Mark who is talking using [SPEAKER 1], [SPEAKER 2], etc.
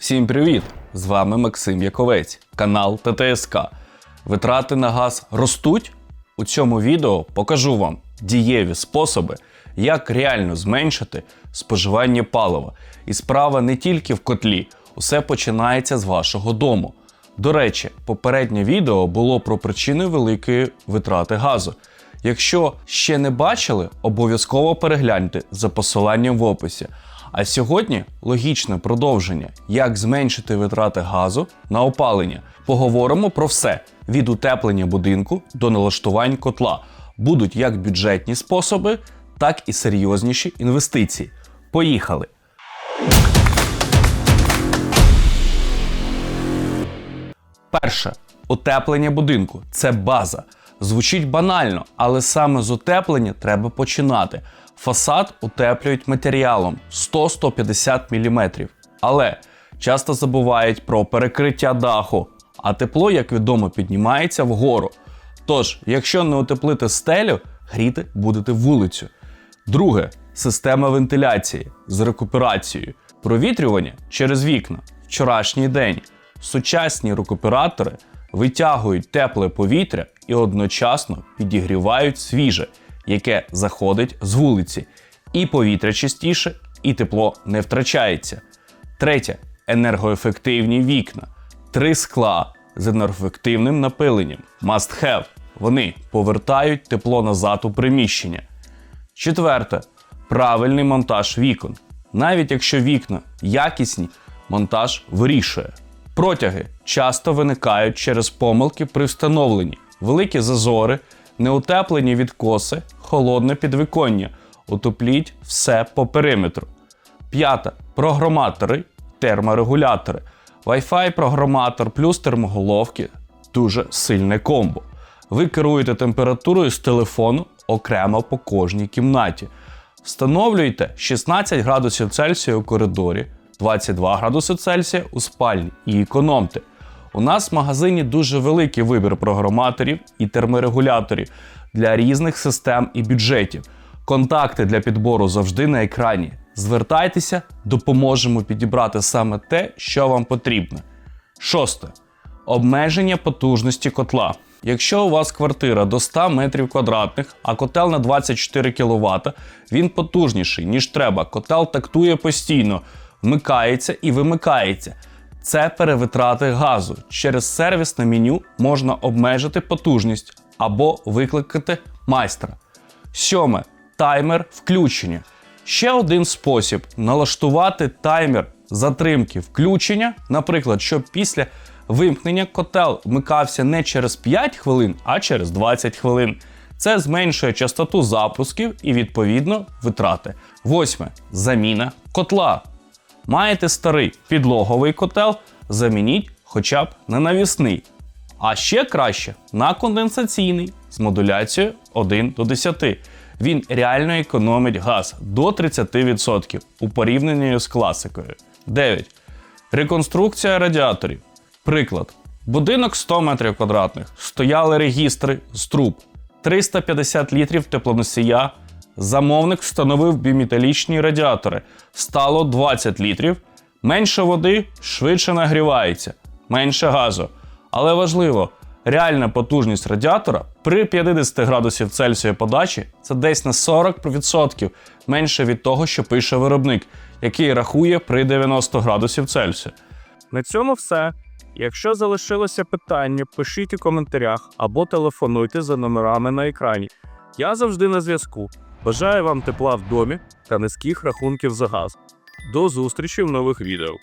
[SPEAKER 1] Всім привіт! З вами Максим Яковець, канал ТТСК. Витрати на газ ростуть? У цьому відео покажу вам дієві способи, як реально зменшити споживання палива. І справа не тільки в котлі, усе починається з вашого дому. До речі, попереднє відео було про причини великої витрати газу. Якщо ще не бачили, обов'язково перегляньте за посиланням в описі. А сьогодні логічне продовження, як зменшити витрати газу на опалення. Поговоримо про все: від утеплення будинку до налаштувань котла. Будуть як бюджетні способи, так і серйозніші інвестиції. Поїхали! Перше утеплення будинку це база. Звучить банально, але саме з утеплення треба починати. Фасад утеплюють матеріалом 100-150 мм. Але часто забувають про перекриття даху, а тепло, як відомо, піднімається вгору. Тож, якщо не утеплити стелю, гріти будете вулицю. Друге система вентиляції з рекуперацією, провітрювання через вікна. Вчорашній день. Сучасні рекуператори витягують тепле повітря і одночасно підігрівають свіже, яке заходить з вулиці. І повітря чистіше, і тепло не втрачається. Третє енергоефективні вікна. Три скла з енергоефективним напиленням. Must have. Вони повертають тепло назад у приміщення. Четверте правильний монтаж вікон. Навіть якщо вікна якісні, монтаж вирішує. Протяги часто виникають через помилки при встановленні, великі зазори, неутеплені відкоси, холодне підвиконня. Утопліть все по периметру. П'ята програматори, терморегулятори. Wi-Fi програматор плюс термоголовки дуже сильне комбо. Ви керуєте температурою з телефону окремо по кожній кімнаті. Встановлюйте 16 градусів Цельсія у коридорі, 22 градуси Цельсія у спальні і економте. У нас в магазині дуже великий вибір програматорів і терморегуляторів для різних систем і бюджетів. Контакти для підбору завжди на екрані. Звертайтеся, допоможемо підібрати саме те, що вам потрібно. Шосте. Обмеження потужності котла. Якщо у вас квартира до 100 метрів квадратних, а котел на 24 кВт, він потужніший, ніж треба. Котел тактує постійно, вмикається і вимикається. Це перевитрати газу. Через сервісне меню можна обмежити потужність або викликати майстра. Сьоме таймер включення. Ще один спосіб налаштувати таймер затримки включення, наприклад, щоб після вимкнення котел вмикався не через 5 хвилин, а через 20 хвилин. Це зменшує частоту запусків і, відповідно, витрати. Восьме заміна котла. Маєте старий підлоговий котел, замініть хоча б на навісний. А ще краще на конденсаційний з модуляцією 1 до 10. Він реально економить газ до 30% у порівнянні з класикою. 9. Реконструкція радіаторів. Приклад. Будинок 100 метрів квадратних. Стояли регістри з труб. 350 літрів теплоносія. Замовник встановив біметалічні радіатори. Стало 20 літрів. Менше води швидше нагрівається, менше газу. Але важливо, реальна потужність радіатора при 50 градусів Цельсія подачі це десь на 40% менше від того, що пише виробник, який рахує при 90 градусів Цельсія.
[SPEAKER 2] На цьому все. Якщо залишилося питання, пишіть у коментарях або телефонуйте за номерами на екрані. Я завжди на зв'язку. Бажаю вам тепла в домі та низьких рахунків за газ. До зустрічі в нових відео.